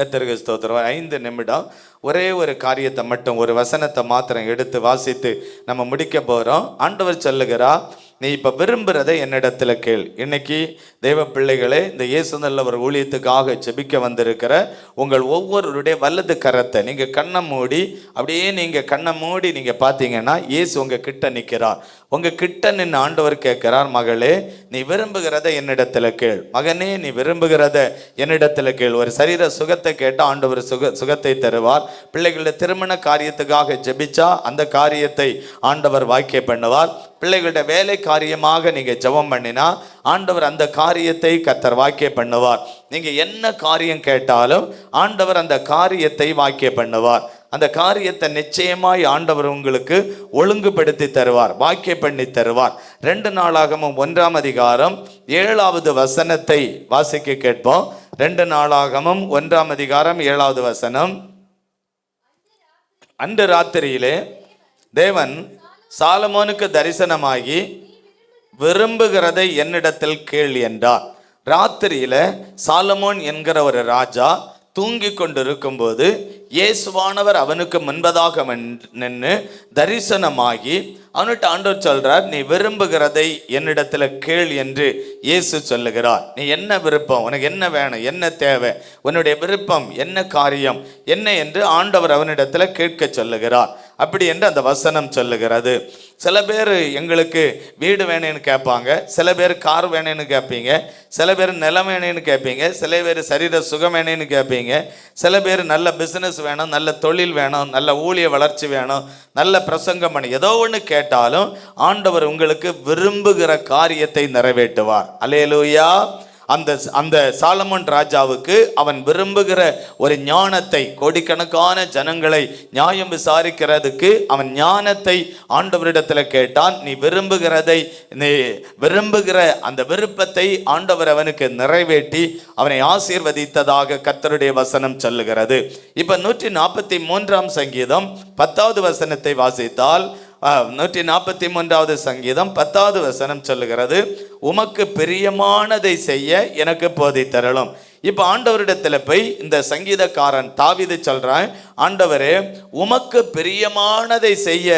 கத்தருக்கு ஸ்தோத்திரம். ஐந்து நிமிடம் ஒரே ஒரு காரியத்தை மட்டும் ஒரு வசனத்தை மாத்திரம் எடுத்து வாசித்து நம்ம முடிக்க போகிறோம் ஆண்டவர் சொல்லுகிறா நீ இப்போ விரும்புகிறதை என்னிடத்தில் கேள். இன்னைக்கு தெய்வ பிள்ளைகளே இந்த இயேசு ஒரு ஊழியத்துக்காக ஜெபிக்க வந்திருக்கிற உங்கள் ஒவ்வொருவருடைய வலது கரத்தை நீங்கள் கண்ணை மூடி அப்படியே நீங்கள் கண்ணை மூடி நீங்கள் பார்த்தீங்கன்னா இயேசு உங்கள் கிட்ட நிற்கிறார். உங்கள் கிட்ட நின்று ஆண்டவர் கேட்கிறார் மகளே நீ விரும்புகிறத என்னிடத்தில் கேள். மகனே நீ விரும்புகிறத என்னிடத்தில் கேள். ஒரு சரீர சுகத்தை கேட்டால் ஆண்டவர் சுக சுகத்தை தருவார். பிள்ளைகளுடைய திருமண காரியத்துக்காக ஜெபிச்சா அந்த காரியத்தை ஆண்டவர் வாக்கிய பண்ணுவார். பிள்ளைகளுடைய வேலை காரியமாக நீங்கள் ஜெபம் பண்ணினா ஆண்டவர் அந்த காரியத்தை கத்தர் வாக்கிய பண்ணுவார். நீங்கள் என்ன காரியம் கேட்டாலும் ஆண்டவர் அந்த காரியத்தை வாக்கிய பண்ணுவார். அந்த காரியத்தை நிச்சயமாய் ஆண்டவர் உங்களுக்கு ஒழுங்குபடுத்தி தருவார் வாக்கிய பண்ணி தருவார். ரெண்டு நாளாகமும் ஒன்றாம் அதிகாரம் ஏழாவது வசனத்தை வாசிக்க கேட்போம். ரெண்டு நாளாகமும் ஒன்றாம் அதிகாரம் ஏழாவது வசனம். அன்று ராத்திரியிலே தேவன் சாலமோனுக்கு தரிசனமாகி விரும்புகிறதை என்னிடத்தில் கேள் என்றார். ராத்திரியில சாலமோன் என்கிற ஒரு ராஜா தூங்கி கொண்டிருக்கும்போது இயேசுவானவர் அவனுக்கு முன்பதாக நின்று தரிசனமாகி அவன்கிட்ட ஆண்டவர் சொல்றார் நீ விரும்புகிறதை என்னிடத்துல கேள் என்று இயேசு சொல்லுகிறார். நீ என்ன விருப்பம்? உனக்கு என்ன வேணும்? என்ன தேவை? உன்னுடைய விருப்பம்? என்ன காரியம்? என்ன? என்று ஆண்டவர் அவனிடத்துல கேட்க சொல்லுகிறார். அப்படி என்று அந்த வசனம் சொல்லுகிறது. சில பேர் எங்களுக்கு வீடு வேணும்னு கேட்பாங்க சில பேர் கார் வேணும்னு கேட்பீங்க சில பேர் நிலம் வேணும்னு கேட்பீங்க சில பேர் சரீர சுகம் வேணும்னு கேட்பீங்க சில பேர் நல்ல பிஸ்னஸ் வேணும் நல்ல தொழில் வேணும் நல்ல ஊழிய வளர்ச்சி வேணும் நல்ல பிரசங்கம் பண்ணி ஏதோ ஒன்று கேட்டாலும் ஆண்டவர் உங்களுக்கு விரும்புகிற காரியத்தை நிறைவேற்றுவார். அலேலூயா அந்த அந்த சாலமன் ராஜாவுக்கு அவன் விரும்புகிற ஒரு ஞானத்தை கோடிக்கணக்கான ஜனங்களை நியாயம் விசாரிக்கிறதுக்கு அவன் ஞானத்தை ஆண்டவரிடத்தில் கேட்டான். நீ விரும்புகிறதை நீ விரும்புகிற அந்த விருப்பத்தை ஆண்டவர் அவனுக்கு நிறைவேற்றி அவனை ஆசீர்வதித்ததாக கர்த்தருடைய வசனம் சொல்லுகிறது. இப்ப நூற்றி நாற்பத்தி மூன்றாம் சங்கீதம் பத்தாவது வசனத்தை வாசித்தால் நூற்றி நாற்பத்தி மூன்றாவது சங்கீதம் பத்தாவது வசனம் சொல்லுகிறது உமக்கு பிரியமானதை செய்ய எனக்கு போதித்தரலும் இப்போ ஆண்டவரிடத்தில் போய் இந்த சங்கீதக்காரன் தாவிது சொல்கிறான் ஆண்டவரே உமக்கு பிரியமானதை செய்ய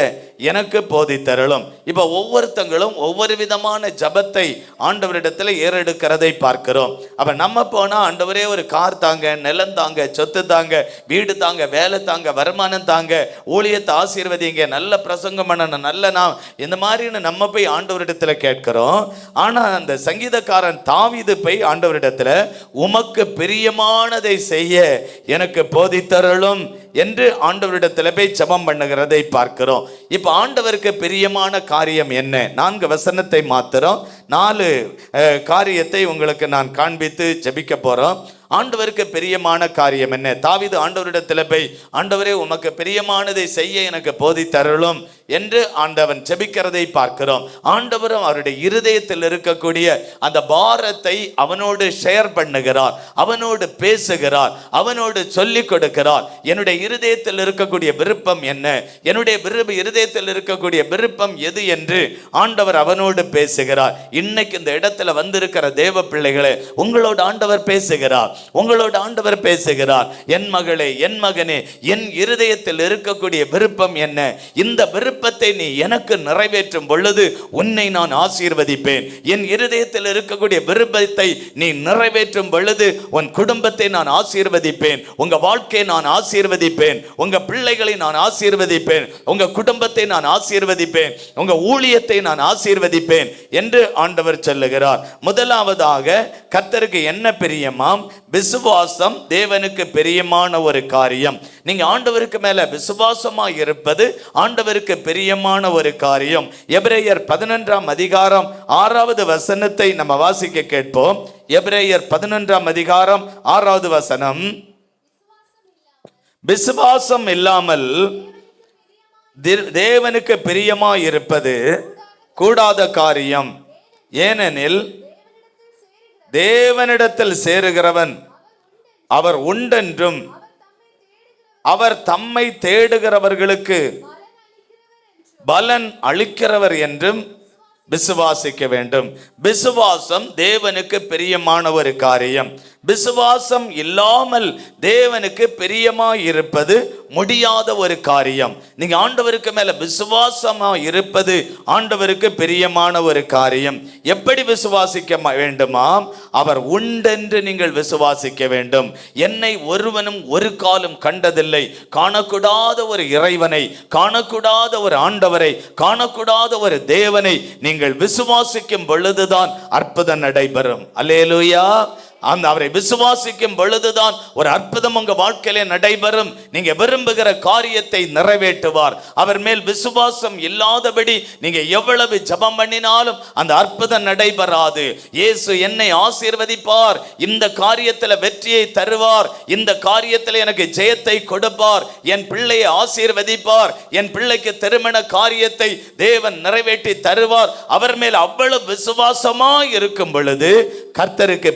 எனக்கு போதித்தரலும் இப்போ ஒவ்வொருத்தங்களும் ஒவ்வொரு விதமான ஜபத்தை ஆண்டவரிடத்தில் ஏறெடுக்கிறதை பார்க்கிறோம். அப்போ நம்ம போனால் ஆண்டவரே ஒரு கார் தாங்க நிலம் தாங்க சொத்து தாங்க வீடு தாங்க வேலை தாங்க வருமானம் தாங்க ஊழியத்தை ஆசீர்வதிங்க நல்ல பிரசங்கம் பண்ணணும் நல்ல நான் இந்த மாதிரின்னு நம்ம போய் ஆண்டவரிடத்தில் கேட்கிறோம். ஆனால் அந்த சங்கீதக்காரன் தாவிது போய் ஆண்டவரிடத்தில் உமக்கு பிரியமானதை செய்ய எனக்கு போதித்தருளும். என்று ஆண்டவரிடத்தில் போய் ஜபம் பண்ணுகிறதை பார்க்கிறோம். இப்போ ஆண்டவருக்கு பிரியமான காரியம் என்ன? நான்கு வசனத்தை மாத்திரம் நாலு காரியத்தை உங்களுக்கு நான் காண்பித்து ஜபிக்க போகிறோம் ஆண்டவருக்கு பிரியமான காரியம் என்ன? தாவிது ஆண்டவரிடத்தில் போய் ஆண்டவரே உமக்கு பிரியமானதை செய்ய எனக்கு போதித்தருளும் என்று ஆண்டவன் ஜெபிக்கிறதை பார்க்கிறோம். ஆண்டவரும் அவருடைய இருதயத்தில் இருக்கக்கூடிய அந்த பாரத்தை அவனோடு ஷேர் பண்ணுகிறார். அவனோடு பேசுகிறார். அவனோடு சொல்லிக் கொடுக்கிறார். என்னுடைய இருதயத்தில் இருக்கக்கூடிய விருப்பம் என்ன? என்னுடைய விருப்ப இருதயத்தில் இருக்கக்கூடிய விருப்பம் எது என்று ஆண்டவர் அவனோடு பேசுகிறார். இன்னைக்கு இந்த இடத்துல வந்திருக்கிற தேவ பிள்ளைகளே உங்களோட ஆண்டவர் பேசுகிறார். உங்களோட ஆண்டவர் பேசுகிறார். என் மகளே என் மகனே என் இருதயத்தில் இருக்கக்கூடிய விருப்பம் என்ன? இந்த விருப்பத்தை நீ எனக்கு நிறைவேற்றும் பொழுது உன்னை நான் ஆசீர்வதிப்பேன். என் இருதயத்தில் இருக்கக்கூடிய விருப்பத்தை நீ நிறைவேற்றும் பொழுது உன் குடும்பத்தை நான் ஆசீர்வதிப்பேன். உங்க வாழ்க்கையை நான் ஆசீர்வதிப்பேன். உங்க பிள்ளைகளை நான் ஆசீர்வதிப்பேன். உங்க குடும்பத்தை நான் ஆசீர்வதிப்பேன். உங்க ஊழியத்தை நான் ஆசீர்வதிப்பேன் என்று ஆண்டவர் சொல்லுகிறார். முதலாவதாக கர்த்தருக்கு என்ன பிரியமாம்? விசுவாசம் தேவனுக்கு பிரியமான ஒரு காரியம். நீங்க ஆண்டவருக்கு மேல விசுவாசமா இருப்பது ஆண்டவருக்கு பிரியமான ஒரு காரியம். எபிரேயர் பதினொன்றாம் அதிகாரம் ஆறாவது வசனத்தை நம்ம வாசிக்க கேட்போம். எபிரேயர் பதினொன்றாம் அதிகாரம் ஆறாவது வசனம். விசுவாசம் இல்லாமல் தி- தேவனுக்கு பிரியமா இருப்பது கூடாத காரியம். ஏனெனில் தேவனிடத்தில் சேருகிறவன் அவர் உண்டென்றும் அவர் தம்மை தேடுகிறவர்களுக்கு பலன் அளிக்கிறவர் என்றும் விசுவாசிக்க வேண்டும். விசுவாசம் தேவனுக்கு பிரியமான ஒரு காரியம். விசுவாசம் இல்லாமல் தேவனுக்கு பிரியமா இருப்பது முடியாத ஒரு காரியம். நீங்க ஆண்டவருக்கு மேல விசுவாசமா இருப்பது ஆண்டவருக்கு பிரியமான ஒரு காரியம். எப்படி விசுவாசிக்க வேண்டுமா? வேண்டுமாம் அவர் உண்டென்று நீங்கள் விசுவாசிக்க வேண்டும். என்னை ஒருவனும் ஒரு காலம் கண்டதில்லை. காணக்கூடாத ஒரு இறைவனை காணக்கூடாத ஒரு ஆண்டவரை காணக்கூடாத ஒரு தேவனை நீங்கள் விசுவாசிக்கும் பொழுதுதான் அற்புதம் நடைபெறும். அலேலுயா அந்த அவரை விசுவாசிக்கும் பொழுதுதான் ஒரு அற்புதம் உங்க வாழ்க்கையிலே நடைபெறும். நீங்க விரும்புகிற காரியத்தை நிறைவேற்றுவார். அவர் மேல் விசுவாசம் இல்லாதபடி நீங்க எவ்வளவு ஜெபம் பண்ணினாலும் அந்த அற்புதம் நடைபெறாது. இயேசு என்னை ஆசீர்வதிப்பார். இந்த காரியத்துல வெற்றியை தருவார். இந்த காரியத்தில் எனக்கு ஜெயத்தை கொடுப்பார். என் பிள்ளையை ஆசீர்வதிப்பார். என் பிள்ளைக்கு திருமண காரியத்தை தேவன் நிறைவேற்றி தருவார். அவர் மேல் அவ்வளவு விசுவாசமா இருக்கும் பொழுது கர்த்தருக்கு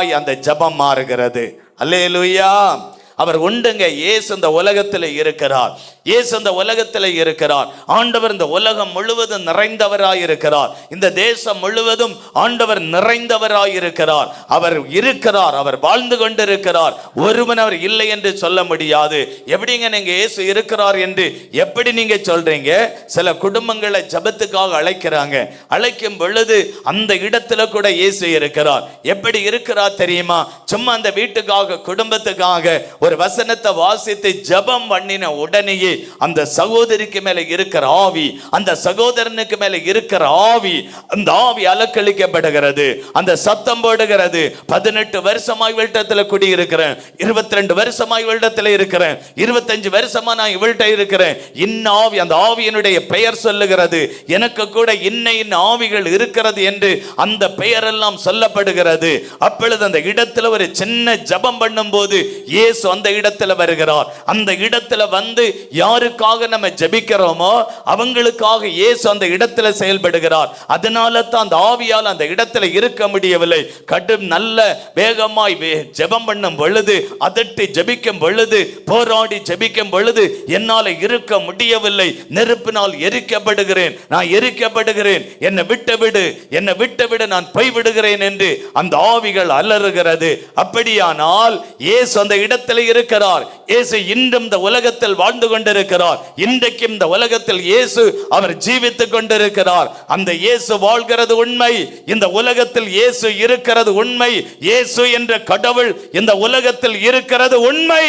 பிரியமாய் அந்த ஜெபம் மாறுகிறது. அல்லேலுயா. அவர் உண்டுங்க. ஏசு இந்த உலகத்தில் இருக்கிறார். ஏசு இந்த உலகத்தில் இருக்கிறார். ஆண்டவர் இந்த உலகம் முழுவதும் நிறைந்தவராய் இருக்கிறார். இந்த தேசம் முழுவதும் ஆண்டவர் நிறைந்தவராய் இருக்கிறார். அவர் இருக்கிறார். அவர் வாழ்ந்து கொண்டிருக்கிறார். ஒருவன் அவர் இல்லை என்று சொல்ல முடியாது. எப்படிங்க நீங்க இயேசு இருக்கிறார் என்று எப்படி நீங்க சொல்றீங்க? சில குடும்பங்களை ஜெபத்துக்காக அழைக்கிறாங்க. அழைக்கும் பொழுது அந்த இடத்துல கூட இயேசு இருக்கிறார். எப்படி இருக்கிறார் தெரியுமா? சும்மா அந்த வீட்டுக்காக குடும்பத்துக்காக ஒரு ஒரு வசனத்தை வாசித்து ஜபம் பண்ணின உடனேயே அந்த சகோதரிக்கு மேல இருக்கிற ஆவி அந்த சகோதரனுக்கு மேல இருக்கிற ஆவி அந்த ஆவி அலக்களிக்கப்படுகிறது அந்த சத்தம் போடுகிறது. பதினெட்டு வருஷமாய் இவள்கிட்டத்துல குடியிருக்கிறேன். இருபத்தி ரெண்டு வருஷமாய் இவள்கிட்டத்துல இருக்கிறேன். இருபத்தஞ்சு வருஷமா நான் இவள்கிட்ட இருக்கிறேன். இன்ன ஆவி அந்த ஆவியினுடைய பெயர் சொல்லுகிறது. எனக்கு கூட இன்ன இன்ன ஆவிகள் இருக்கிறது என்று அந்த பெயரெல்லாம் சொல்லப்படுகிறது. அப்பொழுது அந்த இடத்துல ஒரு சின்ன ஜபம் பண்ணும்போது இயேசு அந்த இடத்துல வருகிறார். அந்த இடத்துல வந்து யாருக்காக நம்ம ஜெபிக்கிறோமோ அவங்களுக்காக இயேசு அந்த இடத்துல செயல்படுகிறார். அதனால தான் அந்த ஆவியால் அந்த இடத்துல இருக்க முடியவில்லை. கடும் நல்ல வேகமாய் ஜெபம் பண்ணும் பொழுது அதட்டி ஜபிக்கும் பொழுது போராடி ஜெபிக்கும் பொழுது என்னால இருக்க முடியவில்லை. நெருப்பினால் எரிக்கப்படுகிறேன். நான் எரிக்கப்படுகிறேன். என்னை விட்டு விடு என்னை விட்டு விட நான் போய்விடுகிறேன் என்று அந்த ஆவிகள் அலறுகிறது. அப்படியானால் இயேசு அந்த இடத்தில் இருக்கிறார். இயேசு இன்றும் இந்த உலகத்தில் வாழ்ந்து கொண்டிருக்கிறார். இன்றைக்கும் இந்த உலகத்தில் இயேசு அவர் ஜீவித்துக் கொண்டிருக்கிறார். அந்த இயேசு வாழ்கிறது உண்மை. இந்த உலகத்தில் இயேசு இருக்கிறது உண்மை. இயேசு என்ற கடவுள் இந்த உலகத்தில் இருக்கிறது உண்மை.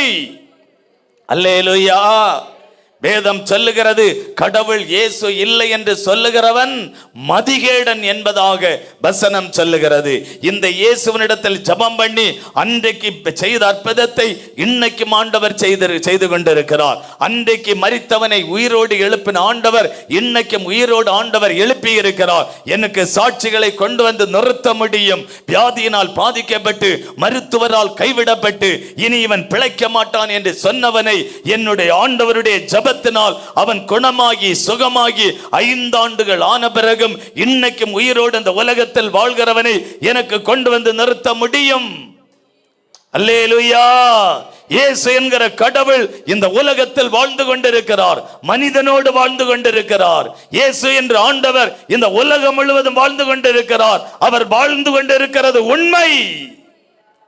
அல்லேலுயா. வேதம் சொல்லுகிறது கடவுள் இயேசு இல்லை என்று சொல்லுகிறவன் மதிகேடன் என்பதாக வசனம் சொல்லுகிறது. இந்த இயேசுவனிடத்தில் ஜெபம் பண்ணி அன்றைக்கு செய்த அற்புதத்தை இன்னைக்கு ஆண்டவர் செய்து செய்து கொண்டிருக்கிறார். அன்றைக்கு மறித்தவனை உயிரோடு எழுப்பின ஆண்டவர் இன்னைக்கும் உயிரோடு ஆண்டவர் எழுப்பி இருக்கிறார் எனக்கு சாட்சிகளை கொண்டு வந்து நிறுத்த முடியும். வியாதியினால் பாதிக்கப்பட்டு மருத்துவரால் கைவிடப்பட்டு இனி இவன் பிழைக்க மாட்டான் என்று சொன்னவனை என்னுடைய ஆண்டவருடைய ஜெபத்தினால் அவன் குணமாகி சுகமாகி ஐந்தாண்டுகள் ஆன பிறகும் இன்னைக்கும் உயிரோடு இந்த உலகத்தில் வாழ்கிறவனை எனக்கு கொண்டு வந்து நிறுத்த முடியும். அல்லேலூயா! இயேசு என்கிற கடவுள் இந்த உலகத்தில் வாழ்ந்து கொண்டிருக்கிறார். மனிதனோடு வாழ்ந்து கொண்டிருக்கிறார். இயேசு என்ற ஆண்டவர் இந்த உலகம் முழுவதும் வாழ்ந்து கொண்டிருக்கிறார். அவர் வாழ்ந்து கொண்டிருக்கிறது உண்மை.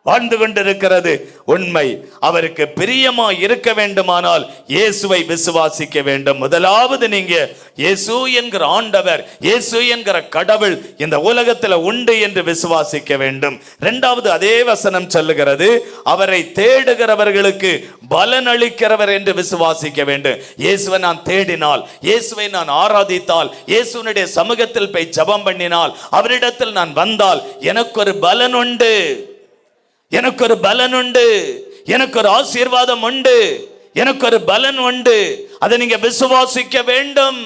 வாழ்ந்து கொண்டிருக்கிறது. உண்மை அவருக்கு பிரியமா இருக்க வேண்டுமானால் இயேசுவை விசுவாசிக்க வேண்டும். முதலாவது நீங்க இயேசு என்கிற ஆண்டவர் இயேசு என்கிற கடவுள் இந்த உலகத்துல உண்டு என்று விசுவாசிக்க வேண்டும். இரண்டாவது அதே வசனம் சொல்லுகிறது அவரை தேடுகிறவர்களுக்கு பலன் அளிக்கிறவர் என்று விசுவாசிக்க வேண்டும். இயேசுவை நான் தேடினால் இயேசுவை நான் ஆராதித்தால் இயேசுனுடைய சமூகத்தில் போய் ஜெபம் பண்ணினால் அவரிடத்தில் நான் வந்தால் எனக்கு ஒரு பலன் உண்டு. எனக்கு ஒரு பலன் உண்டு எனக்கு ஒரு ஆசீர்வாதம் உண்டு எனக்கு ஒரு பலன் உண்டு அதை நீங்க விசுவாசிக்க வேண்டும்.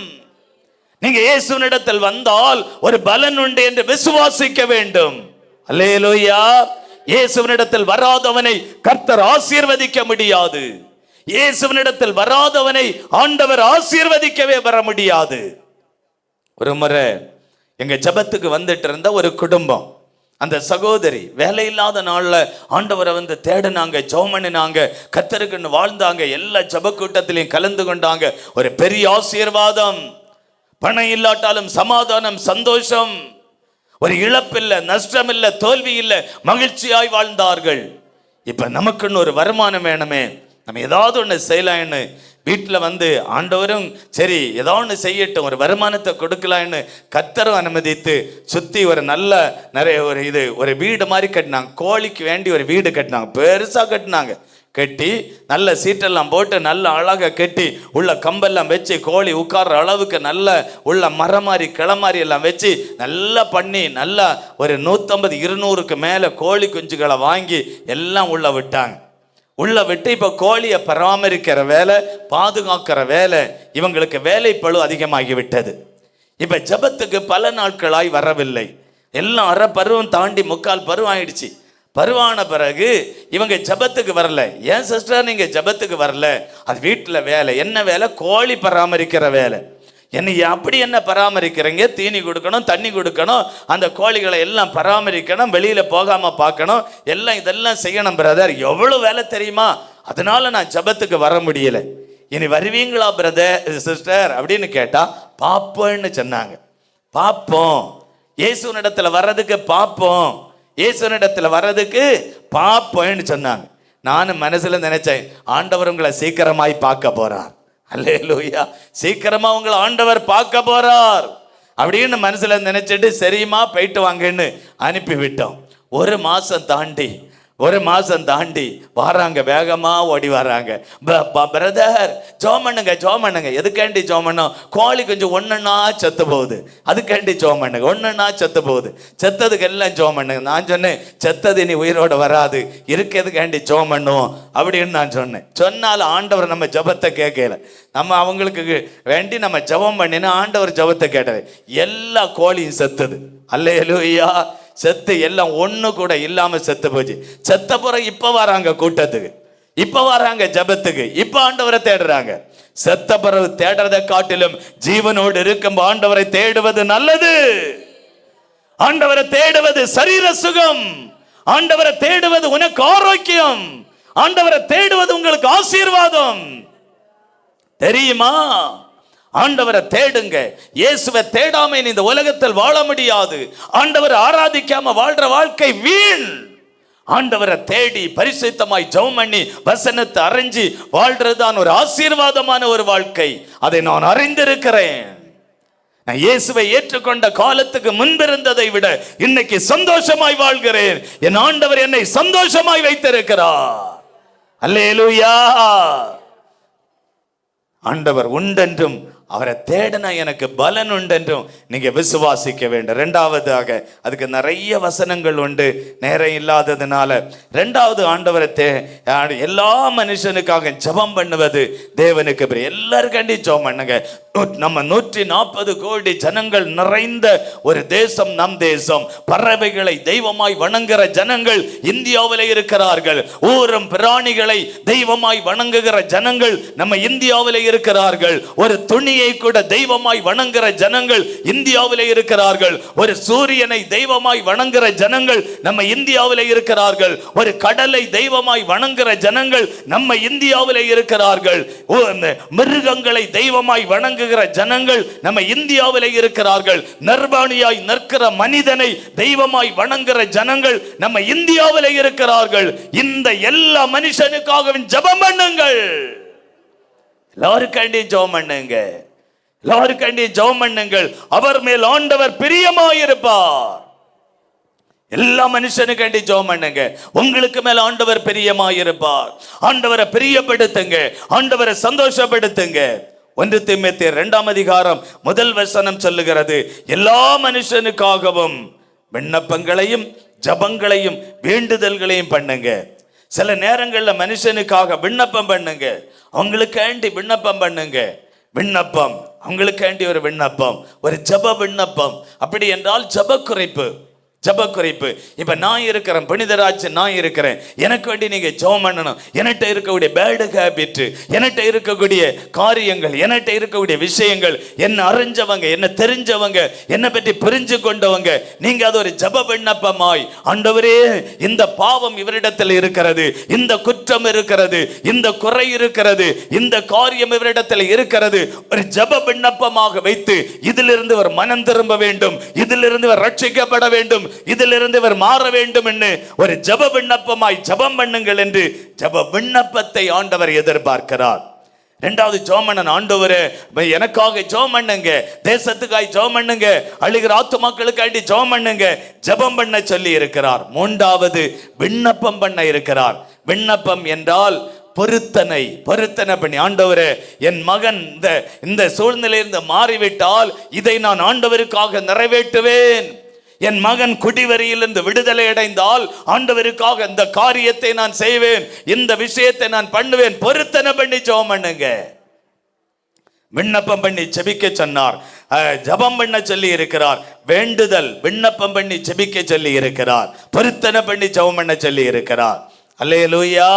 நீங்க இயேசுவினிடத்தில் வந்தால் ஒரு பலன் உண்டு என்று விசுவாசிக்க வேண்டும். அல்லேலோயா. இயேசுவினிடத்தில் வராதவனை கர்த்தர் ஆசீர்வதிக்க முடியாது. இயேசுவினிடத்தில் வராதவனை ஆண்டவர் ஆசீர்வதிக்கவே வர முடியாது. ஒரு முறை எங்க ஜெபத்துக்கு வந்துட்டு இருந்த ஒரு குடும்பம் அந்த சகோதரி வேலை இல்லாத நாளில் ஆண்டவரை வந்து தேடினாங்க ஜோமனினாங்க கத்தருக்குன்னு வாழ்ந்தாங்க எல்லா ஜப கூட்டத்திலையும் கலந்து கொண்டாங்க. ஒரு பெரிய ஆசீர்வாதம். பணம் இல்லாட்டாலும் சமாதானம் சந்தோஷம். ஒரு இழப்பில்லை நஷ்டம் இல்லை தோல்வி இல்லை மகிழ்ச்சியாய் வாழ்ந்தார்கள். இப்போ நமக்குன்னு ஒரு வருமானம் வேணுமே. நம்ம ஏதாவது ஒன்று செய்யலாம்னு வீட்டில் வந்து ஆண்டவரும் சரி ஏதோ ஒன்று செய்யட்டும் ஒரு வருமானத்தை கொடுக்கலான்னு கத்தரும் அனுமதித்து சுற்றி ஒரு நல்ல நிறைய ஒரு இது ஒரு வீடு மாதிரி கட்டினாங்க. கோழிக்கு வேண்டி ஒரு வீடு கட்டினாங்க. பெருசாக கட்டினாங்க. கட்டி நல்ல சீட்டெல்லாம் போட்டு நல்ல அழகாக கட்டி உள்ள கம்பெல்லாம் வச்சு கோழி உட்கார்ற அளவுக்கு நல்ல உள்ள மரம் மாதிரி கிளை மாதிரி எல்லாம் வச்சு நல்லா பண்ணி நல்லா ஒரு நூற்றம்பது இருநூறுக்கு மேலே கோழி குஞ்சுகளை வாங்கி எல்லாம் உள்ள விட்டாங்க. உள்ள விட்டு இப்போ கோழியை பராமரிக்கிற வேலை பாதுகாக்கிற வேலை இவங்களுக்கு வேலை பளு அதிகமாகி விட்டது இப்போ ஜெபத்துக்கு பல நாட்களாய் வரவில்லை. எல்லாம் அரை பருவம் தாண்டி முக்கால் பருவம் ஆயிடுச்சு. பருவான பிறகு இவங்க ஜெபத்துக்கு வரல. ஏன் சிஸ்டர் நீங்கள் ஜெபத்துக்கு வரல? அது வீட்டில் வேலை. என்ன வேலை? கோழி பராமரிக்கிற வேலை. என்னை அப்படி என்ன பராமரிக்கிறீங்க? தீனி கொடுக்கணும் தண்ணி கொடுக்கணும் அந்த கோழிகளை எல்லாம் பராமரிக்கணும் வெளியில் போகாமல் பார்க்கணும் எல்லாம் இதெல்லாம் செய்யணும் பிரதர் எவ்வளோ வேலை தெரியுமா? அதனால நான் ஜெபத்துக்கு வர முடியல. இனி வருவீங்களா பிரதர் சிஸ்டர் அப்படின்னு கேட்டால் பார்ப்போன்னு சொன்னாங்க. பார்ப்போம் இடத்துல வர்றதுக்கு பார்ப்போம் இடத்துல வர்றதுக்கு பார்ப்போன்னு சொன்னாங்க. நானும் மனசில் நினைச்சேன் ஆண்டவர் உங்களை சீக்கிரமாய் பார்க்க அல்லே அல்லேலூயா. சீக்கிரமா உங்களை ஆண்டவர் பார்க்க போறார். அப்படின்னு மனசுல நினைச்சிட்டு சரியுமா போயிட்டு வாங்கன்னு அனுப்பி விட்டோம் ஒரு மாசம் தாண்டி ஒரு மாசம் தாண்டி வராங்க வேகமா ஓடி வராங்க. பிரதர் ஜோம் பண்ணுங்க ஜோம் பண்ணுங்க எதுக்காண்டி ஜோம் பண்ணோம் கோழி கொஞ்சம் ஒன்றுன்னா செத்து போகுது. அதுக்காண்டி ஜோம் பண்ணுங்க செத்து போகுது. செத்ததுக்கு எல்லாம் ஜோம் பண்ணுங்க நான் சொன்னேன் செத்தது இனி உயிரோட வராது. இருக்கிறதுக்காண்டி ஜோம் பண்ணுவோம் அப்படின்னு நான் சொன்னேன். சொன்னாலும் ஆண்டவர் நம்ம ஜெபத்தை கேட்கல. நம்ம அவங்களுக்கு வேண்டி நம்ம ஜெபம் பண்ணினா ஆண்டவர் ஜெபத்தை கேட்டது எல்லா கோழியும் செத்துது. அல்லேலூயா. செத்து எல்லாம் ஒன்று கூட இல்லாமல் செத்து போச்சு. செத்த பிறகு இப்போ வராங்க கூட்டத்துக்கு. இப்போ வராங்க ஜெபத்துக்கு. இப்போ ஆண்டவரை தேடுறாங்க. செத்த பிறகு தேடுறதை காட்டிலும் ஜீவனோடு இருக்கும் ஆண்டவரை தேடுவது நல்லது. ஆண்டவரை தேடுவது சரீர சுகம். ஆண்டவரை தேடுவது உனக்கு ஆரோக்கியம். ஆண்டவரை தேடுவது உங்களுக்கு ஆசீர்வாதம். தெரியுமா? ஆண்டவரை தேடுங்க. இயேசுவை தேடாம நீ இந்த உலகத்தில் வாழ முடியாது. ஆண்டவரை ஆராதிக்காம வாழ்ற வாழ்க்கை வீண். ஆண்டவரை தேடி பரிசுத்தமாய் ஜெபம் பண்ணி வசனத்தை அறிஞ்சு வாழ்றதுதான் ஒரு ஆசீர்வாதமான ஒரு வாழ்க்கை. அதை நான் அறிந்திருக்கிறேன். நான் இயேசுவை ஏற்றுக்கொண்ட காலத்துக்கு முன்பிருந்ததை விட இன்னைக்கு சந்தோஷமாய் வாழ்கிறேன். என் ஆண்டவர் என்னை சந்தோஷமாய் வைத்திருக்கிறார். அல்லேலூயா. ஆண்டவர் உண்டென்றும் அவரை தேடினா எனக்கு பலன் உண்டென்றும் நீங்கள் விசுவாசிக்க வேண்டும். ரெண்டாவதாக அதுக்கு நிறைய வசனங்கள் உண்டு. நேரம் இல்லாததுனால ரெண்டாவது ஆண்டவரை தே எல்லா மனுஷனுக்காக ஜெபம் பண்ணுவது தேவனுக்கு பிரியம். எல்லாருக்காண்டி ஜபம் பண்ணுங்க. நம்ம நூற்றி நாற்பது கோடி ஜனங்கள் நிறைந்த ஒரு தேசம் நம் தேசம். பறவைகளை தெய்வமாய் வணங்குகிற ஜனங்கள் இந்தியாவில் இருக்கிறார்கள். ஊரும் பிராணிகளை தெய்வமாய் வணங்குகிற ஜனங்கள் நம்ம இந்தியாவில் இருக்கிறார்கள். ஒரு துணி துணியை கூட தெய்வமாய் வணங்குற ஜனங்கள் இந்தியாவில் இருக்கிறார்கள். ஒரு சூரியனை தெய்வமாய் வணங்குற ஜனங்கள் நம்ம இந்தியாவில் இருக்கிறார்கள். ஒரு கடலை தெய்வமாய் வணங்குற ஜனங்கள் நம்ம இந்தியாவில் இருக்கிறார்கள். மிருகங்களை தெய்வமாய் வணங்குகிற ஜனங்கள் நம்ம இந்தியாவில் இருக்கிறார்கள். நர்பாணியாய் நிற்கிற மனிதனை தெய்வமாய் வணங்குற ஜனங்கள் நம்ம இந்தியாவில் இருக்கிறார்கள். இந்த எல்லா மனுஷனுக்காகவும் ஜெபம் பண்ணுங்கள். எல்லாருக்காண்டியும் ஜபம் பண்ணுங்க. எல்லாருக்காண்டியும் ஜெபம் பண்ணுங்கள். அவர் மேல் ஆண்டவர் பிரியமாயிருப்பார். எல்லா மனுஷனுக்காண்டி ஜெபம் பண்ணுங்க. உங்களுக்கு மேல ஆண்டவர் பிரியமாயிருப்பார். ஆண்டவரை பிரியப்படுத்துங்க. ஆண்டவரை சந்தோஷப்படுத்துங்க. ஒன்று திமுத்தி இரண்டாம் அதிகாரம் முதல் வசனம் சொல்லுகிறது. எல்லா மனுஷனுக்காகவும் விண்ணப்பங்களையும் ஜபங்களையும் வேண்டுதல்களையும் பண்ணுங்க. சில நேரங்களில் மனுஷனுக்காக விண்ணப்பம் பண்ணுங்க. அவங்களுக்காண்டி விண்ணப்பம் பண்ணுங்க. விண்ணப்பம். உங்களுக்காண்டி ஒரு விண்ணப்பம் ஒரு ஜப விண்ணப்பம். அப்படி என்றால் ஜப குறைப்பு ஜப குறைப்பு இப்போ நான் இருக்கிறேன் புனிதராஜ் நான் இருக்கிறேன். எனக்கு வேண்டி நீங்கள் ஜெபம் பண்ணணும். என்கிட்ட இருக்கக்கூடிய பேடு ஹேபிட் என்கிட்ட இருக்கக்கூடிய காரியங்கள் என்கிட்ட இருக்கக்கூடிய விஷயங்கள் என்ன அறிஞ்சவங்க என்ன தெரிஞ்சவங்க என்னை பற்றி புரிஞ்சு கொண்டவங்க நீங்கள் அது ஒரு ஜப விண்ணப்பமாய். ஆண்டவரே இந்த பாவம் இவரிடத்தில் இருக்கிறது இந்த குற்றம் இருக்கிறது இந்த குறை இருக்கிறது இந்த காரியம் இவரிடத்தில் இருக்கிறது ஒரு ஜப விண்ணப்பமாக வைத்து இதிலிருந்து ஒரு மனம் திரும்ப வேண்டும் இதிலிருந்து ரட்சிக்கப்பட வேண்டும் இதிலிருந்து இவர் மாற வேண்டும் என்று ஒரு ஜப விண்ணப்பமாய் ஜபம் பண்ணுங்கள் என்று ஜப விண்ணப்பத்தை ஆண்டவர் எதிர்பார்க்கிறார். ரெண்டாவது ஜோமண்ணன் ஆண்டவரே எனக்காக ஜோம் பண்ணுங்க தேசத்துக்காய் ஜோம் பண்ணுங்க அழுகிற ஆத்துமாக்களுக்காண்டி ஜோம் பண்ணுங்க ஜெபம் பண்ண சொல்லி இருக்கிறார். மூன்றாவது விண்ணப்பம் பண்ண இருக்கிறார். விண்ணப்பம் என்றால் பொருத்தனை பொருத்தனை பண்ணி. ஆண்டவரே என் மகன் இந்த இந்த சூழ்நிலையிலிருந்து மாறிவிட்டால் இதை நான் ஆண்டவருக்காக நிறைவேற்றுவேன். என் மகன் குடிவரியிலிருந்து விடுதலை அடைந்தால் ஆண்டவருக்காக இந்த காரியத்தை நான் செய்வேன் இந்த விஷயத்தை நான் பண்ணுவேன். பொருத்தனை பண்ணி ஜெபம் பண்ணுங்க. விண்ணப்பம் பண்ணி செபிக்க சொன்னார். ஜபம் ஜெபம் பண்ண சொல்லி இருக்கிறார். வேண்டுதல் விண்ணப்பம் பண்ணி செபிக்க சொல்லி இருக்கிறார். பொருத்தனை பண்ணி ஜெபம் பண்ண சொல்லி இருக்கிறார். அல்லேலூயா.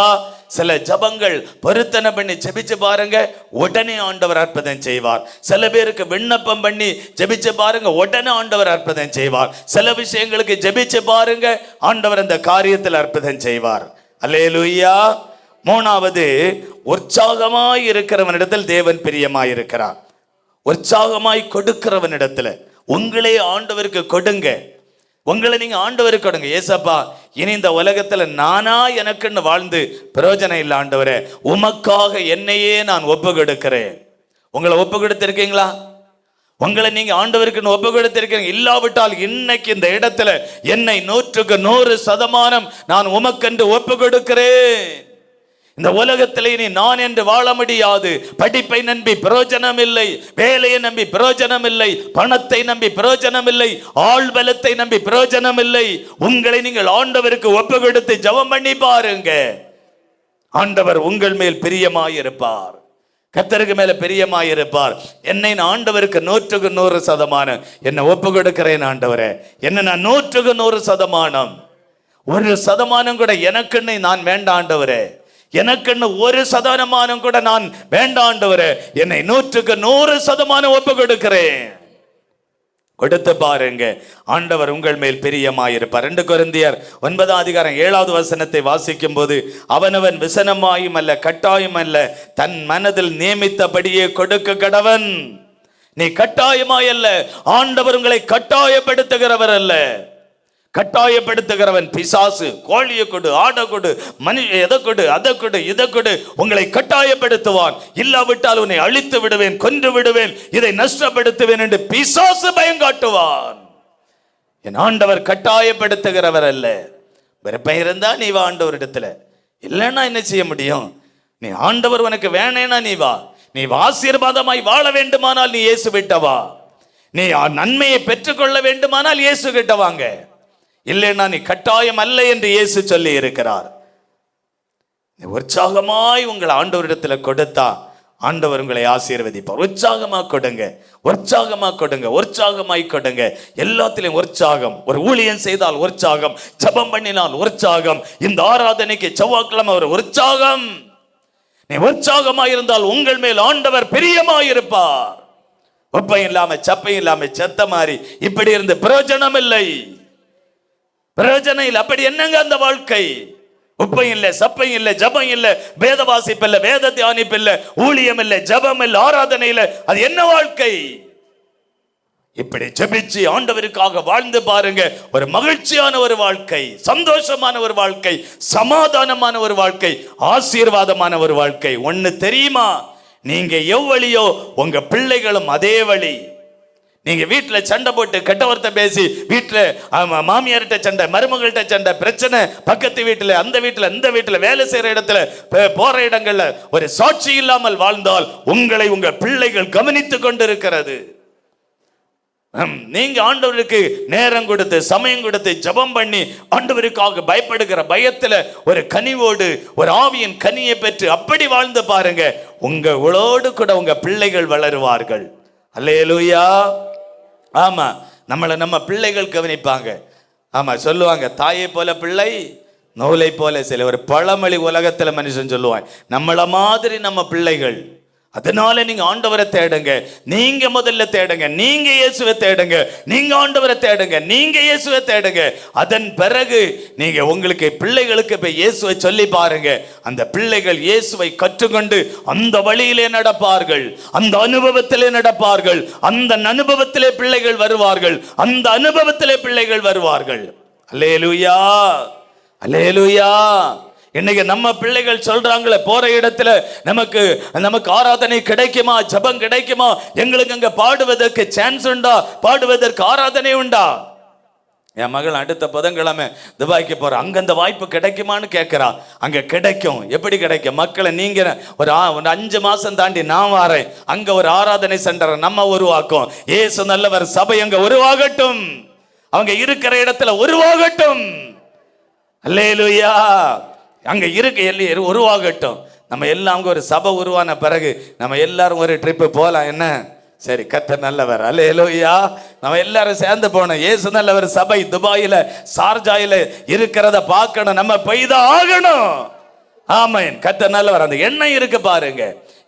சில ஜபங்கள் பொருத்தனை பண்ணி ஜெபிச்சு பாருங்க உடனே ஆண்டவர் அற்புதம் செய்வார். சில பேருக்கு விண்ணப்பம் பண்ணி ஜெபிச்சு பாருங்க உடனே ஆண்டவர் அற்புதம் செய்வார். சில விஷயங்களுக்கு ஜெபிச்சு பாருங்க ஆண்டவர் அந்த காரியத்தில் அற்புதம் செய்வார். அல்லேலூயா. மூணாவது உற்சாகமாய் இருக்கிறவனிடத்தில் தேவன் பிரியமாய் இருக்கிறார் உற்சாகமாய் கொடுக்கிறவனிடத்துல உங்களே ஆண்டவருக்கு கொடுங்க. உங்களை நீங்க ஆண்டவருக்கு கொடுங்க ஏசப்பா இனி இந்த உலகத்துல நானா எனக்குன்னு வாழ்ந்து பிரயோஜனம் இல்லை ஆண்டவரே. உமக்காக என்னையே நான் ஒப்பு கொடுக்கிறேன் உங்களை ஒப்பு கொடுத்திருக்கீங்களா உங்களை நீங்க ஆண்டவருக்குன்னு ஒப்பு கொடுத்திருக்கீங்க இல்லாவிட்டால் இன்னைக்கு இந்த இடத்துல என்னை நூற்றுக்கு நூறு சதமானம் நான் உமக்கென்று ஒப்பு கொடுக்கிறேன் இந்த உலகத்தில் இனி நான் என்று வாழ முடியாது. படிப்பை நம்பி பிரயோஜனம் இல்லை வேலையை நம்பி பிரயோஜனம் இல்லை பணத்தை நம்பி பிரயோஜனம் இல்லை ஆள் பலத்தை நம்பி பிரயோஜனம் இல்லை உங்களை நீங்கள் ஆண்டவருக்கு ஒப்பு கொடுத்து ஜெபம் பண்ணி பாருங்க. ஆண்டவர் உங்கள் மேல் பிரியமாயிருப்பார். கத்தருக்கு மேல பிரியமாயிருப்பார். என்னை நான் ஆண்டவருக்கு நூற்றுக்கு நூறு சதமானம். என்னை ஒப்பு கொடுக்கிறேன் ஆண்டவரே. என்ன நான் நூற்றுக்கு நூறு சதமானம். ஒரு சதமானம் கூட எனக்குன்னு நான் வேண்டாண்டவரே எனக்குன்னு ஒரு சதமானம் கூட நான் வேண்டாண்டவர் என்னை நூற்றுக்கு நூறு சதமானம் ஒப்பு கொடுக்கிறேன். கொடுத்து பாருங்க. ஆண்டவர் உங்கள் மேல் பிரியமாயிருப்பார். ரெண்டு குருந்தியர் ஒன்பதாம் அதிகாரம் ஏழாவது வசனத்தை வாசிக்கும் போது அவனவன் விசனமாயும் அல்ல கட்டாயம் அல்ல தன் மனதில் நியமித்தபடியே கொடுக்க கடவன். நீ கட்டாயமாய் அல்ல ஆண்டவர் உங்களை கட்டாயப்படுத்துகிறவர் அல்ல. கட்டாயப்படுத்துகிறவன் பிசாசு கோழியை கொடு ஆடை கொடு மனி எதை கொடு அதை கொடு இதை கொடு உங்களை கட்டாயப்படுத்துவான். இல்லாவிட்டால் உன்னை அழித்து விடுவேன் கொன்று விடுவேன் இதை நஷ்டப்படுத்துவேன் என்று பிசாசு பயங்காட்டுவான் என் ஆண்டவர் கட்டாயப்படுத்துகிறவர் அல்ல. விருப்பம் இருந்தா நீ வா ஆண்டவரிடத்துல இல்லைன்னா என்ன செய்ய முடியும்? நீ ஆண்டவர் உனக்கு வேணேனா நீ வா. நீ ஆசீர்வாதமாய் வாழ வேண்டுமானால் நீ இயேசு விட்ட வா. நீ நன்மையை பெற்றுக்கொள்ள வேண்டுமானால் இயேசு கிட்ட வாங்க. இல்லைன்னா நீ கட்டாயம் அல்ல என்று இயேசு சொல்லி இருக்கிறார். நீ உற்சாகமாய் உங்களை ஆண்டவரிடத்துல கொடுத்தா ஆண்டவர் உங்களை ஆசீர்வதிப்பார். உற்சாகமாக கொடுங்க. உற்சாகமாக கொடுங்க. உற்சாகமாய் கொடுங்க. எல்லாத்திலையும் உற்சாகம். ஒரு ஊழியம் செய்தால் உற்சாகம். ஜெபம் பண்ணினால் உற்சாகம். இந்த ஆராதனைக்கு செவ்வாய்க்கிழமை ஒரு உற்சாகம். நீ உற்சாகமா இருந்தால் உங்கள் மேல் ஆண்டவர் பிரியமாயிருப்பார் உப்பையும் இல்லாம சப்பையும் இல்லாம செத்த மாதிரி இப்படி இருந்து பிரயோஜனம் இல்லை பிரயோஜனம் இல்லை அப்படி என்னங்க அந்த வாழ்க்கை? உப்பையும் இல்லை சப்பையும் இல்லை ஜபம் இல்லை வேத வாசிப்பு இல்லை வேத தியானிப்பு இல்லை ஊழியம் இல்லை ஜபம் இல்லை ஆராதனை இல்லை. அது என்ன வாழ்க்கை? இப்படி ஜெபிச்சு ஆண்டவருக்காக வாழ்ந்து பாருங்க. ஒரு மகிழ்ச்சியான ஒரு வாழ்க்கை சந்தோஷமான ஒரு வாழ்க்கை சமாதானமான ஒரு வாழ்க்கை ஆசீர்வாதமான ஒரு வாழ்க்கை. ஒன்னு தெரியுமா? நீங்க எவ்வளியோ உங்க பிள்ளைகளும் அதே வழி. நீங்க வீட்டில் சண்டை போட்டு கெட்டவர்த்த பேசி வீட்டில் மாமியார்கிட்ட சண்டை மருமகள்கிட்ட சண்டை பிரச்சனை பக்கத்து வீட்டுல அந்த வீட்டில் இந்த வீட்டில் வேலை செய்யற இடத்துல போற இடங்கள்ல ஒரு சாட்சி இல்லாமல் வாழ்ந்தால் உங்களை உங்க பிள்ளைகள் கவனித்துக் கொண்டிருக்கிறது. ஹம், நீங்க ஆண்டவருக்கு நேரம் கொடுத்து சமயம் கொடுத்து ஜெபம் பண்ணி ஆண்டவருக்காக பயப்படுகிற பயத்துல ஒரு கனிவோடு ஒரு ஆவியின் கனியை பெற்று அப்படி வாழ்ந்து பாருங்க. உங்களோடு கூட உங்க பிள்ளைகள் வளருவார்கள். அல்லேலூயா. ஆமா நம்மளை நம்ம பிள்ளைகள் கவனிப்பாங்க. ஆமா சொல்லுவாங்க தாயை போல பிள்ளை நூலை போல சில. ஒரு பழமொழி உலகத்துல மனுஷன் சொல்லுவான் நம்மள மாதிரி நம்ம பிள்ளைகள் அதனால நீங்க ஆண்டவரை தேடுங்க. நீங்க முதல்ல தேடுங்க. நீங்க இயேசுவை தேடுங்க. நீங்க ஆண்டவரை தேடுங்க. நீங்க இயேசுவை தேடுங்க. அதன் பிறகு நீங்க உங்களுக்கு பிள்ளைகளுக்கு இப்ப இயேசுவை சொல்லி பாருங்க. அந்த பிள்ளைகள் இயேசுவை கற்றுக்கொண்டு அந்த வழியிலே நடப்பார்கள். அந்த அனுபவத்திலே நடப்பார்கள். அந்த அனுபவத்திலே பிள்ளைகள் வருவார்கள். அந்த அனுபவத்திலே பிள்ளைகள் வருவார்கள். அல்லேலுயா. அல்லேலூயா. இன்னைக்கு நம்ம பிள்ளைகள் சொல்றாங்களே போற இடத்துல நமக்கு நமக்கு ஆராதனை கிடைக்குமா? ஜபம் கிடைக்குமா? எங்களுக்கு அங்க பாடுவதற்கு சான்ஸ் உண்டா? பாடுவதற்கு ஆராதனை உண்டா? என் மகள் அடுத்த புதன்கிழமை துபாய்க்கு போற. அங்க அந்த வாய்ப்பு கிடைக்குமான்னு கேட்குறா அங்க கிடைக்கும். எப்படி கிடைக்கும்? மக்களை நீங்க ஒரு ஆ- ஒரு அஞ்சு மாசம் தாண்டி நான் வாரேன். அங்க ஒரு ஆராதனை சென்டரை நம்ம உருவாக்கும். ஏசு நல்லவர் சபை அங்க உருவாகட்டும். அவங்க இருக்கிற இடத்துல உருவாகட்டும். அல்லேலுயா. அங்கே இருக்க எல்லையர் உருவாகட்டும். நம்ம எல்லாம் அங்கே ஒரு சபை உருவான பிறகு நம்ம எல்லாரும் ஒரு ட்ரிப்பு போகலாம் என்ன? சரி கத்த நல்லவர். அல்லேலூயா நம்ம எல்லாரும் சேர்ந்து போனோம் இயேசு நல்லவர் சபை துபாயில சார்ஜாயில இருக்கிறத பார்க்கணும். நம்ம பெய்த ஆகணும். ஆமாம் கத்த நல்லவர். அந்த எண்ணம் இருக்கு பாருங்க.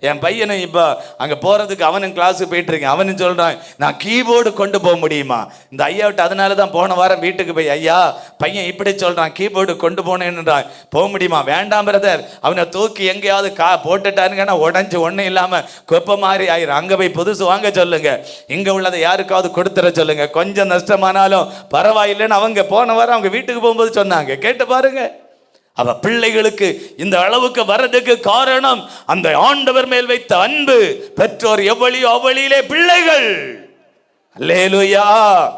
என் பையனை இப்போ அங்கே போகிறதுக்கு அவனும் கிளாஸுக்கு போயிட்டு இருக்கேன். அவனும் சொல்கிறான் நான் கீபோர்டு கொண்டு போக முடியுமா? இந்த ஐயா விட்டு அதனால தான் போன வாரம் வீட்டுக்கு போய் ஐயா பையன் இப்படி சொல்கிறான் கீபோர்டு கொண்டு போனேன்றான். போக முடியுமா? வேண்டாம் பிரதர் அவனை தூக்கி எங்கேயாவது கா போட்டுட்டாருங்கன்னா உடஞ்சி ஒன்றும் இல்லாமல் குப்பை மாதிரி ஆயிரும். அங்கே போய் புதுசு வாங்க சொல்லுங்க. இங்கே உள்ளதை யாருக்காவது கொடுத்துற சொல்லுங்க. கொஞ்சம் நஷ்டமானாலும் பரவாயில்லைன்னு அவங்க போன வாரம் அவங்க வீட்டுக்கு போகும்போது சொன்னாங்க. கேட்டு பாருங்கள் அவ பிள்ளைகளுக்கு இந்த அளவுக்கு வர்றதுக்கு காரணம் அந்த ஆண்டவர் மேல் வைத்த அன்பு. பெற்றோர் எவ்வளியோ அவ்வளியிலே பிள்ளைகள். அல்லேலுயா.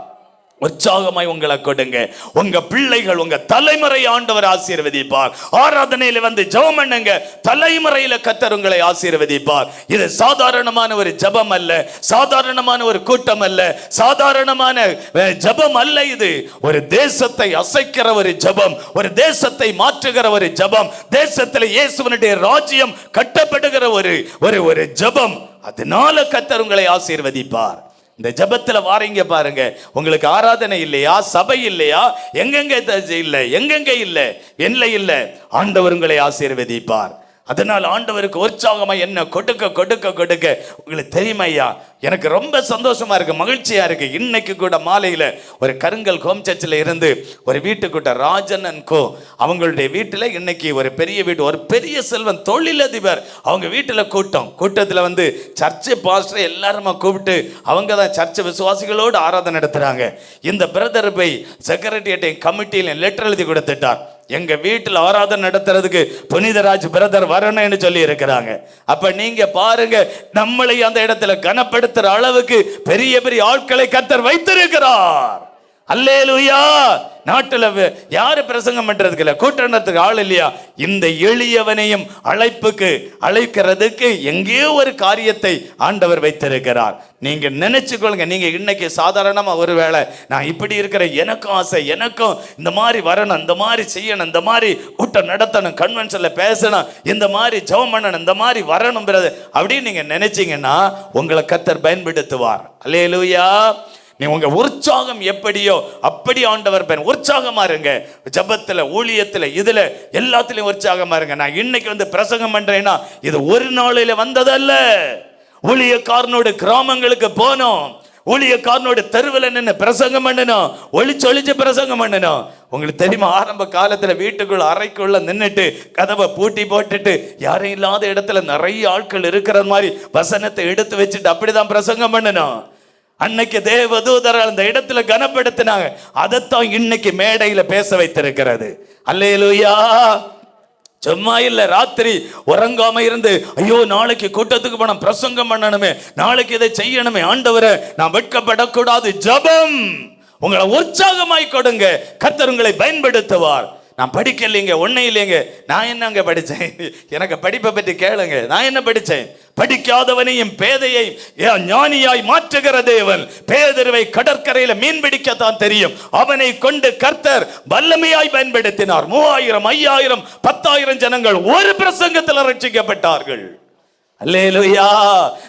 உற்சாகமாய் உங்களை கொடுங்க. உங்க பிள்ளைகள் உங்க தலைமுறை ஆண்டவர் ஆசீர்வதிப்பார். ஆராதனையில வந்து ஜெபம் பண்ணுங்க. தலைமுறையில கத்தர் உங்களை ஆசீர்வதிப்பார். இது சாதாரணமான ஒரு ஜெபம் அல்ல. சாதாரணமான ஒரு கூட்டம் அல்ல. சாதாரணமான ஜபம் ஜெபம் அல்ல இது. ஒரு தேசத்தை அசைக்கிற ஒரு ஜெபம். ஒரு தேசத்தை மாற்றுகிற ஒரு ஜெபம். தேசத்தில் இயேசுவனுடைய ராஜ்யம் கட்டப்படுகிற ஒரு ஒரு ஒரு ஜெபம். அதனால கத்தர் உங்களை ஆசீர்வதிப்பார். இந்த ஜெபத்துல வாரீங்க பாருங்க. உங்களுக்கு ஆராதனை இல்லையா? சபை இல்லையா? எங்கெங்க இல்லை இல்ல? எங்கெங்க இல்லை? என்ன இல்ல. ஆண்டவர் உங்களை ஆசீர்வதிப்பார். அதனால் ஆண்டவருக்கு உற்சாகமாக என்ன கொடுக்க கொடுக்க கொடுக்க. உங்களுக்கு தெரியுமையா? எனக்கு ரொம்ப சந்தோஷமாக இருக்குது மகிழ்ச்சியாக இருக்குது இன்னைக்கு கூட மாலையில் ஒரு கருங்கல் ஹோம் சர்ச்சில் இருந்து ஒரு வீட்டுக்கூட்ட ராஜன் அண்ட் கோ அவங்களுடைய வீட்டில் இன்னைக்கு ஒரு பெரிய வீடு ஒரு பெரிய செல்வன் தொழிலதிபர். அவங்க வீட்டில் கூட்டம். கூட்டத்தில் வந்து சர்ச்சு பாஸ்டர் எல்லாருமா கூப்பிட்டு அவங்க தான் சர்ச்சு விசுவாசிகளோடு ஆராதனை நடத்துகிறாங்க இந்த பிரதர் போய் செக்ரட்டரியேட்டை கமிட்டியில் லெட்டர் எழுதி கொடுத்துட்டார். எங்க வீட்டில் ஆராதனை நடத்துறதுக்கு புனிதராஜ் பிரதர் வரணும்னு சொல்லி இருக்கிறாங்க. அப்ப நீங்க பாருங்க நம்மளை அந்த இடத்துல கனப்படுத்துற அளவுக்கு பெரிய பெரிய ஆட்களை கத்தர் வைத்திருக்கிறார். அல்லே லூயா நாட்டில் யாரு பிரசங்கம் பண்றதுக்கு இல்லை கூட்டணத்துக்கு ஆள் இல்லையா? இந்த எளியவனையும் அழைப்புக்கு அழைக்கிறதுக்கு எங்கேயோ ஒரு காரியத்தை ஆண்டவர் வைத்திருக்கிறார். நீங்க நினைச்சுக்கொள்ளுங்க நீங்க இன்னைக்கு சாதாரணமாக ஒருவேளை நான் இப்படி இருக்கிற எனக்கும் ஆசை எனக்கும் இந்த மாதிரி வரணும் இந்த மாதிரி செய்யணும் இந்த மாதிரி கூட்டம் நடத்தணும் கன்வென்ஷனில் பேசணும் இந்த மாதிரி ஜெபம் பண்ணணும் இந்த மாதிரி வரணுங்கிறது அப்படின்னு நீங்க நினைச்சீங்கன்னா உங்களை கத்தர் பயன்படுத்துவார். அல்லேலூயா. நீ உங்க உற்சாகம் எப்படியோ அப்படி ஆண்டவர் பெண் உற்சாகமா இருங்க. ஜபத்துல ஊழியத்துல இதுல எல்லாத்துலயும் உற்சாகமா இருங்க. நான் இன்னைக்கு வந்து பிரசங்கம் பண்றேன்னா இது ஒரு நாளில வந்ததல்ல. ஊழியக்காரனோட கிராமங்களுக்கு போனோம். ஊழியக்காரனோட தெருவில் நின்று பிரசங்கம் பண்ணணும் ஒளிச்சு ஒளிச்சு பிரசங்கம் பண்ணணும் உங்களுக்கு தெரியுமா ஆரம்ப காலத்தில் வீட்டுக்குள்ள அறைக்குள்ள நின்றுட்டு கதவை பூட்டி போட்டுட்டு யாரும் இல்லாத இடத்துல நிறைய ஆட்கள் இருக்கிற மாதிரி வசனத்தை எடுத்து வச்சுட்டு அப்படிதான் பிரசங்கம் பண்ணணும் அன்னைக்கு தேவதூதர் அந்த இடத்துல கனப்படுத்தினாங்க. அதைத்தான் இன்னைக்கு மேடையில பேச வைத்திருக்கிறது. அல்லேலூயா. சும்மா இல்ல ராத்திரி உறங்காம இருந்து ஐயோ நாளைக்கு கூட்டத்துக்கு போன பிரசங்கம் பண்ணணுமே நாளைக்கு இதை செய்யணுமே ஆண்டவரே நான் வெட்கப்படக்கூடாது. ஜெபம். உங்களை உற்சாகமாய் கொடுங்க. கர்த்தர் உங்களை பயன்படுத்துவார். நான் படிக்கலைங்க ஒன்றும் இல்லைங்க. நான் என்னங்க படித்தேன் எனக்கு படிப்பை பற்றி கேளுங்க. நான் என்ன படித்தேன் படிக்காதவனையும் பேதையை ஞானியாய் மாற்றுகிற தேவன். பேதருவை கடற்கரையில் மீன் பிடிக்கத்தான் தெரியும். அவனை கொண்டு கர்த்தர் வல்லமையாய் பயன்படுத்தினார். மூவாயிரம் ஐயாயிரம் பத்தாயிரம் ஜனங்கள் ஒரு பிரசங்கத்தில் ரட்சிக்கப்பட்டார்கள் அல்லேலுயா!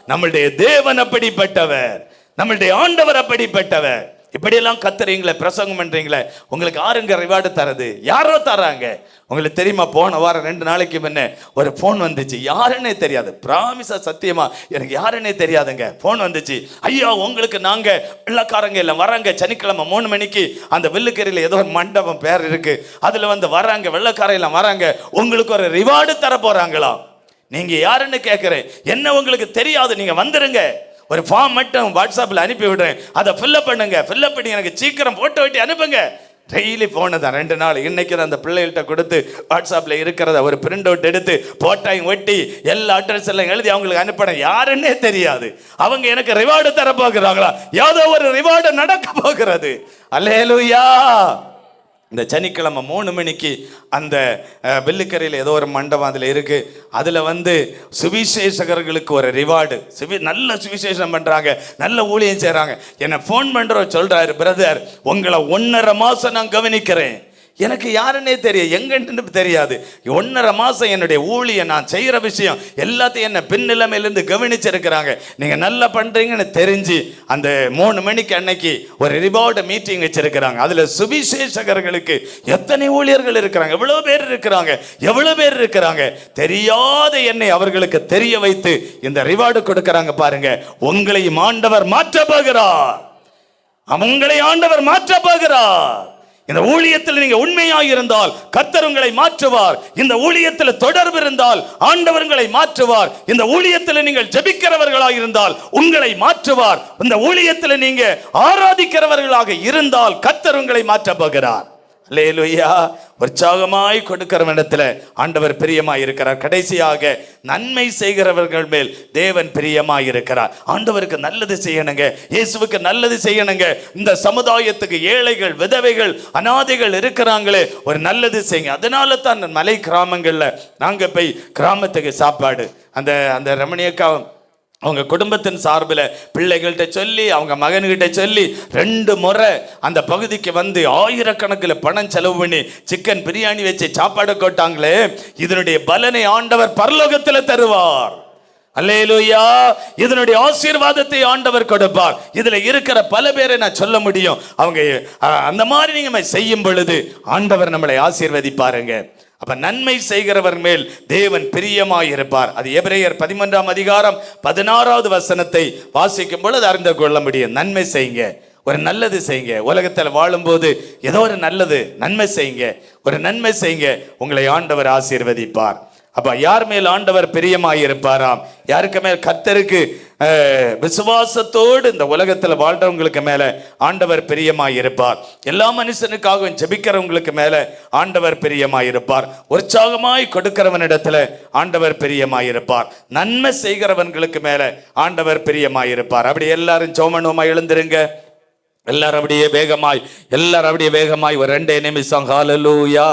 நம்மளுடைய தேவன் அப்படிப்பட்டவர். நம்மளுடைய ஆண்டவர் அப்படிப்பட்டவர். இப்படியெல்லாம் கத்துறீங்களே பிரசங்கம் பண்றீங்களே உங்களுக்கு யாருங்க ரிவார்டு தரது? யாரோ தராங்க. உங்களுக்கு தெரியுமா போன வாரம் ரெண்டு நாளைக்கு முன்னே ஒரு ஃபோன் வந்துச்சு. யாருன்னே தெரியாது. பிராமிசா சத்தியமா எனக்கு யாருன்னே தெரியாதுங்க. ஃபோன் வந்துச்சு. ஐயா உங்களுக்கு நாங்க வெள்ளக்காரங்க இல்லை வராங்க. சனிக்கிழமை மூணு மணிக்கு அந்த வெள்ளுக்கரையில் ஏதோ ஒரு மண்டபம் பேர் இருக்கு. அதுல வந்து வராங்க வெள்ளக்காரையெல்லாம் வராங்க. உங்களுக்கு ஒரு ரிவார்டு தர போறாங்களாம் நீங்க யாருன்னு கேட்குறேன் என்ன உங்களுக்கு தெரியாது நீங்க வந்துருங்க. ஒரு ஃபார்ம் மட்டும் வாட்ஸ்அப்பில் அனுப்பி விடுறேன். அதை ஃபில்லப் பண்ணுங்க. ஃபில்லப் பண்ணி எனக்கு சீக்கிரம் போட்டோ வெட்டி அனுப்புங்க. டெய்லி ஃபோனு தான். ரெண்டு நாள் இன்னைக்கு அந்த பிள்ளைகள்கிட்ட கொடுத்து வாட்ஸ்அப்பில் இருக்கிறத ஒரு பிரிண்ட் அவுட் எடுத்து போட்டாயும் ஒட்டி எல்லா அட்ரஸ் எல்லாம் எழுதி அவங்களுக்கு அனுப்பினேன் யாருன்னே தெரியாது. அவங்க எனக்கு ரிவார்டு தர போகிறாங்களா? ஏதோ ஒரு ரிவார்டு நடக்க போகிறது. அல்லேலூயா இந்த சனிக்கிழமை மூணு மணிக்கு அந்த வெள்ளுக்கரையில் வெள்ளிக்கரையில் ஏதோ ஒரு மண்டபம் அதில் இருக்குது அதில் வந்து சுவிசேஷகர்களுக்கு ஒரு ரிவார்டு சுவி நல்ல சுவிசேஷம் பண்ணுறாங்க நல்ல ஊழியம் செய்கிறாங்க என்னை ஃபோன் பண்ணுறவர் சொல்கிறாரு பிரதர் உங்களை ஒன்றரை மாதம் நான் கவனிக்கிறேன். எனக்கு யாருன்னே தெரியும் எங்கன்னு தெரியாது. ஒன்றரை மாதம் என்னுடைய ஊழியை நான் செய்கிற விஷயம் எல்லாத்தையும் என்ன பின்னிலைமையிலேருந்து கவனிச்சிருக்கிறாங்க. நீங்கள் நல்லா பண்ணுறீங்கன்னு தெரிஞ்சு அந்த மூணு மணிக்கு அன்னைக்கு ஒரு ரிவார்டு மீட்டிங் வச்சிருக்கிறாங்க. அதில் சுவிசேஷகர்களுக்கு எத்தனை ஊழியர்கள் இருக்கிறாங்க? எவ்வளோ பேர் இருக்கிறாங்க? எவ்வளோ பேர் இருக்கிறாங்க? தெரியாத என்னை அவர்களுக்கு தெரிய வைத்து இந்த ரிவார்டு கொடுக்குறாங்க பாருங்க. உங்களையும் ஆண்டவர் மாற்ற போகிறார். அவங்களை ஆண்டவர் மாற்ற போகிறார். இந்த ஊழியத்தில் நீங்க உண்மையாக இருந்தால் கத்தர் உங்களை மாற்றுவார். இந்த ஊழியத்தில் தொடர்பு இருந்தால் ஆண்டவர் உங்களை மாற்றுவார். இந்த ஊழியத்தில் நீங்கள் ஜபிக்கிறவர்களாக இருந்தால் உங்களை மாற்றுவார். இந்த ஊழியத்தில் நீங்க ஆராதிக்கிறவர்களாக இருந்தால் கத்தர் உங்களை மாற்ற போகிறார். அல்லேலூயா உற்சாகமாய் கொடுக்கிற இடத்துல ஆண்டவர் பிரியமாய் இருக்கிறார் கடைசியாக நன்மை செய்கிறவர்கள் மேல் தேவன் பிரியமாய் இருக்கிறார் ஆண்டவருக்கு நல்லது செய்யணுங்க. இயேசுவுக்கு நல்லது செய்யணுங்க. இந்த சமுதாயத்துக்கு ஏழைகள் விதவைகள் அனாதைகள் இருக்கிறாங்களே ஒரு நல்லது செய்யுங்க. அதனால தான் அந்த மலை கிராமங்களில் நாங்கள் போய் கிராமத்துக்கு சாப்பாடு. அந்த அந்த ரமணியக்கா அவங்க குடும்பத்தின் சார்பில் பிள்ளைகள்கிட்ட சொல்லி அவங்க மகன்கிட்ட சொல்லி ரெண்டு முறை அந்த பகுதிக்கு வந்து ஆயிரக்கணக்கில் பணம் செலவு பண்ணி சிக்கன் பிரியாணி வச்சு சாப்பாடு கொட்டாங்களே இதனுடைய பலனை ஆண்டவர் பரலோகத்தில் தருவார். அல்லேலூயா. இதனுடைய ஆசீர்வாதத்தை ஆண்டவர் கொடுப்பார். இதில் இருக்கிற பல பேரை நான் சொல்ல முடியும். அவங்க அந்த மாதிரி நீங்கள் செய்யும் பொழுது ஆண்டவர் நம்மளை ஆசீர்வதிப்பாருங்க. அப்ப நன்மை செய்கிறவர் மேல் தேவன் பிரியமாயிருப்பார் அது எபிரேயர் பதிமூன்றாம் அதிகாரம் பதினாறாவது வசனத்தை வாசிக்கும் பொழுது அறிந்து கொள்ள முடியும். நன்மை செய்யுங்க. ஒரு நல்லது செய்யுங்க. உலகத்தில் வாழும்போது ஏதோ ஒரு நல்லது நன்மை செய்யுங்க. ஒரு நன்மை செய்யுங்க. உங்களை ஆண்டவர் ஆசீர்வதிப்பார். அப்ப யார் மேல் ஆண்டவர் பிரியமாயிருப்பாராம்? யாருக்கு மேல் கத்தருக்கு விசுவாசத்தோடு இந்த உலகத்தில் வாழ்றவங்களுக்கு மேல ஆண்டவர் பிரியமாயிருப்பார்? எல்லா மனுஷனுக்காகவும் ஜெபிக்கிறவங்களுக்கு மேல ஆண்டவர் பிரியமாயிருப்பார். உற்சாகமாய் கொடுக்கிறவனிடத்துல ஆண்டவர் பிரியமாயிருப்பார். நன்மை செய்கிறவன்களுக்கு மேல ஆண்டவர் பிரியமாயிருப்பார். அப்படி எல்லாரும் சோமனுமா எழுந்திருங்க. எல்லாரும் அப்படியே வேகமாய் எல்லாரும் அப்படியே வேகமாய் ஒரு ரெண்டே நிமிஷம். ஹாலலூயா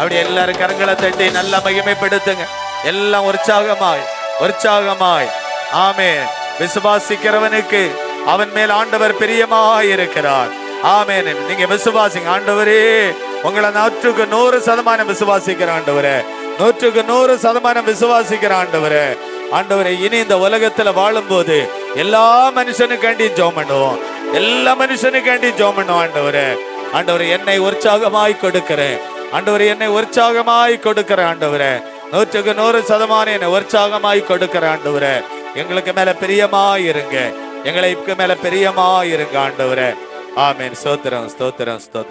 அப்படி எல்லாரும் கரங்களை தட்டி நல்லா மகிமைப்படுத்துங்க. எல்லாம் உற்சாகமாய் உற்சாகமாய். ஆமே விசுவாசிக்கிறவனுக்கு அவன் மேல் ஆண்டவர் பிரியமாய் இருக்கிறார். ஆமேன். நீங்க விசுவாசிங்க ஆண்டவரே. உங்களை நூற்றுக்கு நூறு சதமானம் விசுவாசிக்கிற ஆண்டவரே. நூற்றுக்கு நூறு சதமானம் விசுவாசிக்கிற ஆண்டவரே. ஆண்டவரே இனி இந்த உலகத்துல வாழும்போது எல்லா மனுஷனுக்காண்டி ஜோம் பண்ணுவோம். எல்லா மனுஷனுக்காண்டி ஜோம் பண்ணுவோம் ஆண்டவரே. ஆண்டவரே என்னை உற்சாகமாய் கொடுக்கிறேன். ஆண்டவரே என்னை உற்சாகமாய் கொடுக்கிற ஆண்டவரே. நூற்றுக்கு நூறு சதமானம் என்னை உற்சாகமாய் கொடுக்கிற ஆண்டவரே. எங்களுக்கு மேல பிரியமாய் இருங்க. எங்களுக்கு மேல பிரியமாய் இருங்க ஆண்டவரே. ஆமேன். ஸ்தோத்திரம் ஸ்தோத்திரம் ஸ்தோத்திரம்.